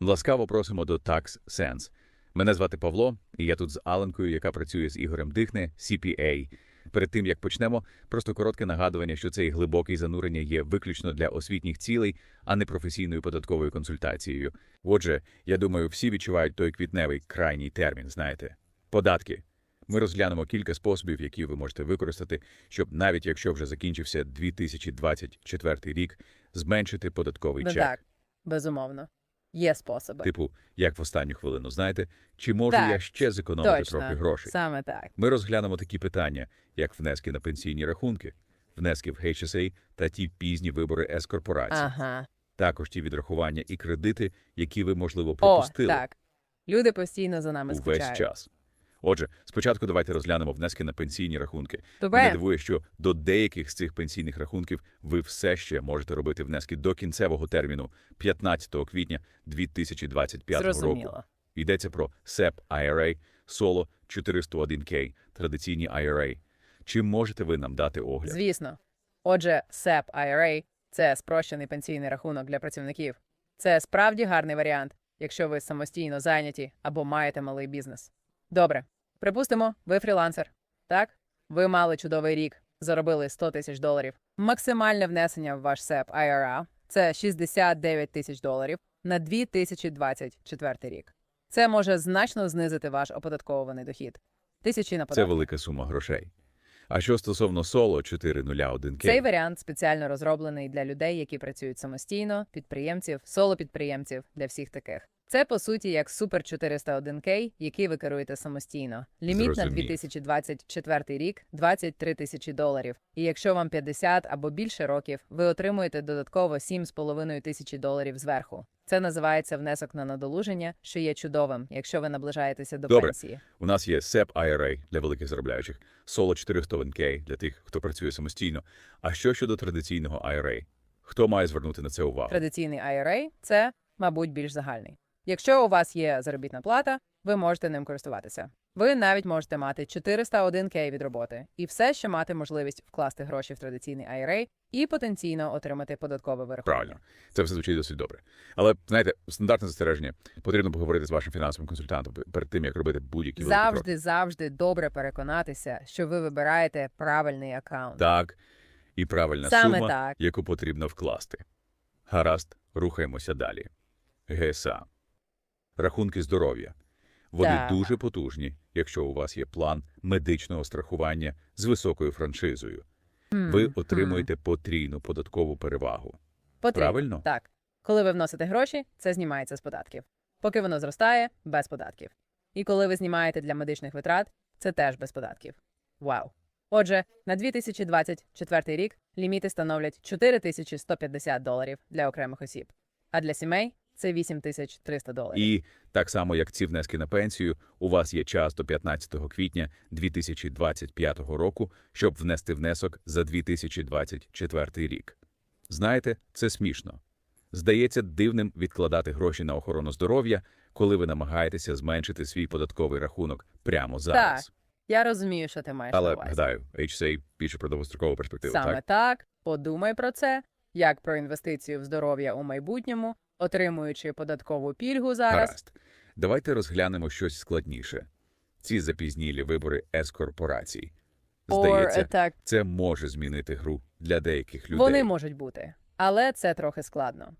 Ласкаво просимо до Tax Sense. Мене звати Павло, і я тут з Аленкою, яка працює з Ігорем Дихне, CPA. Перед тим, як почнемо, просто коротке нагадування, що цей глибокий занурення є виключно для освітніх цілей, а не професійною податковою консультацією. Отже, я думаю, всі відчувають той квітневий крайній термін, знаєте. Податки. Ми розглянемо кілька способів, які ви можете використати, щоб навіть якщо вже закінчився 2024 рік, зменшити податковий Ну чек. так, безумовно. Є способи. Типу, як в останню хвилину, знаєте, чи можу Так, я ще зекономити Точно, трохи грошей? саме так. Ми розглянемо такі питання, як внески на пенсійні рахунки, внески в HSA та ті пізні вибори С-корпорацій. Ага. Також ті відрахування і кредити, які ви, можливо, О, пропустили так. Люди постійно за нами увесь скучають. час. Отже, спочатку давайте розглянемо внески на пенсійні рахунки. Мене Добре, дивує, що до деяких з цих пенсійних рахунків ви все ще можете робити внески до кінцевого терміну 15 квітня 2025 року. Йдеться про SEP IRA, Solo 401K, традиційні IRA. Чи можете ви нам дати огляд? Звісно. Отже, SEP IRA – це спрощений пенсійний рахунок для працівників. Це справді гарний варіант, якщо ви самостійно зайняті або маєте малий бізнес. Добре. Припустимо, ви фрілансер. Так? Ви мали чудовий рік, заробили 100 тисяч доларів. Максимальне внесення в ваш SEP IRA – це 69 тисяч доларів на 2024 рік. Це може значно знизити ваш оподатковуваний дохід. Тисячі на Це велика сума грошей. А що стосовно Solo 401K? Цей варіант спеціально розроблений для людей, які працюють самостійно, підприємців, соло-підприємців для всіх таких. Це по суті як Супер 401K, який ви керуєте самостійно. Ліміт на Зрозумів. 2024 рік 23 тисячі доларів. І якщо вам 50 або більше років, ви отримуєте додатково 7,5 тисячі доларів зверху. Це називається внесок на надолуження, що є чудовим, якщо ви наближаєтеся до Добре. пенсії. У нас є SEP IRA для великих заробляючих, Solo 401K для тих, хто працює самостійно. А що щодо традиційного IRA? Хто має звернути на це увагу? Традиційний IRA – це, мабуть, більш загальний. Якщо у вас є заробітна плата, ви можете ним користуватися. Ви навіть можете мати 401k від роботи і все ще мати можливість вкласти гроші в традиційний IRA і потенційно отримати податкове вирахування. Правильно, це все звучить досить добре. Але знаєте, стандартне застереження потрібно поговорити з вашим фінансовим консультантом перед тим, як робити будь-які. Завжди, завжди добре переконатися, що ви вибираєте правильний аккаунт. Так, і правильна Саме сума, так. яку потрібно вкласти. Гаразд, рухаємося далі. ГСА. Рахунки здоров'я. Вони Так. дуже потужні, якщо у вас є план медичного страхування з високою франшизою. Хм, Ви отримуєте потрійну податкову перевагу. Потрібно. Правильно? Так. Коли ви вносите гроші, це знімається з податків. Поки воно зростає, без податків. І коли ви знімаєте для медичних витрат, це теж без податків. Вау. Отже, на 2024 рік ліміти становлять 4150 доларів для окремих осіб, а для сімей це 8300 доларів. І так само, як ці внески на пенсію, у вас є час до 15 квітня 2025 року, щоб внести внесок за 2024 рік. Знаєте, це смішно. Здається дивним відкладати гроші на охорону здоров'я, коли ви намагаєтеся зменшити свій податковий рахунок прямо зараз. Я розумію, що ти маєш на Але увазі. гадаю, HSA більше про довгострокову перспективу, Саме так? так. Подумай про це, як про інвестицію в здоров'я у майбутньому, отримуючи податкову пільгу зараз. Гаразд. Давайте розглянемо щось складніше. Ці запізнілі вибори С-корпорацій. Здається, Or, так, це може змінити гру для деяких людей. Вони можуть бути, але це трохи складно.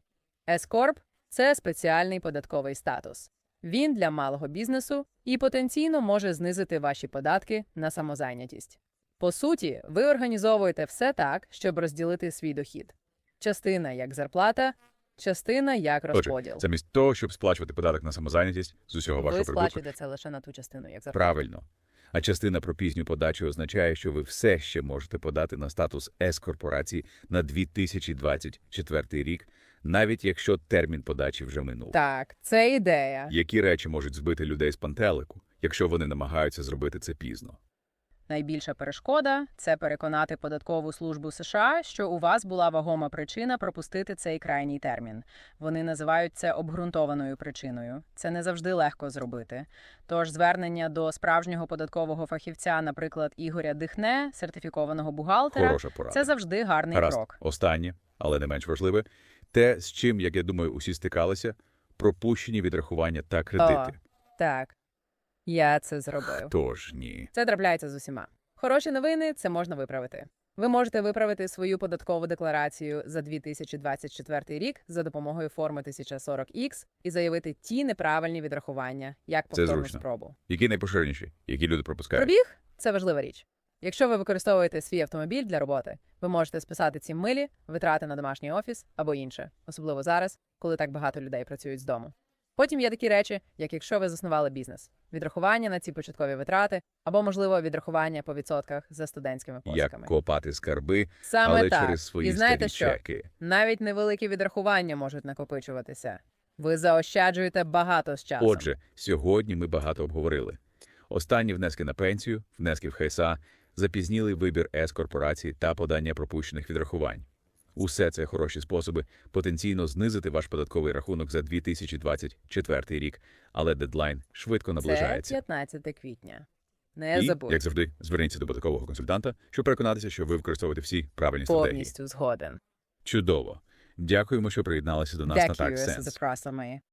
С-корп – це спеціальний податковий статус. Він для малого бізнесу і потенційно може знизити ваші податки на самозайнятість. По суті, ви організовуєте все так, щоб розділити свій дохід. Частина як зарплата, частина як Отже, розподіл. замість того, щоб сплачувати податок на самозайнятість з усього Ви вашого прибутку. сплачуєте це лише на ту частину як зарплата. Правильно. А частина про пізню подачу означає, що ви все ще можете подати на статус С-корпорації на 2024 рік, навіть якщо термін подачі вже минув. Так, це ідея. Які речі можуть збити людей з пантелику, якщо вони намагаються зробити це пізно? Найбільша перешкода це переконати податкову службу США, що у вас була вагома причина пропустити цей крайній термін. Вони називають це обґрунтованою причиною. Це не завжди легко зробити. Тож звернення до справжнього податкового фахівця, наприклад, Ігоря Дихне, сертифікованого бухгалтера, це завжди гарний Гаразд. крок. Останнє, але не менш важливе, те, з чим, як я думаю, усі стикалися, пропущені відрахування та кредити. Так, я це зробив. Тож ні. Це трапляється з усіма. Хороші новини це можна виправити. Ви можете виправити свою податкову декларацію за 2024 рік за допомогою форми 1040X і заявити ті неправильні відрахування, як Це повторну зручно. спробу. Які найпоширеніші, які люди пропускають? Пробіг це важлива річ. Якщо ви використовуєте свій автомобіль для роботи, ви можете списати ці милі, витрати на домашній офіс або інше, особливо зараз, коли так багато людей працюють з дому. Потім є такі речі, як якщо ви заснували бізнес, відрахування на ці початкові витрати, або, можливо, відрахування по відсотках за студентськими Як копати скарби, Саме але так. через свої І знаєте що? чеки. Навіть невеликі відрахування можуть накопичуватися. Ви заощаджуєте багато з часом. Отже, сьогодні ми багато обговорили. Останні внески на пенсію, внески в ХСА, запізнілий вибір С-корпорації та подання пропущених відрахувань. Усе це хороші способи потенційно знизити ваш податковий рахунок за 2024 рік, але дедлайн швидко це наближається. 15 квітня. Не І, забудь. як завжди, зверніться до податкового консультанта, щоб переконатися, що ви використовуєте всі правильні стратегії. Повністю згоден. Чудово. Дякуємо, що приєдналися до нас на Дякую так за сенс. запросами.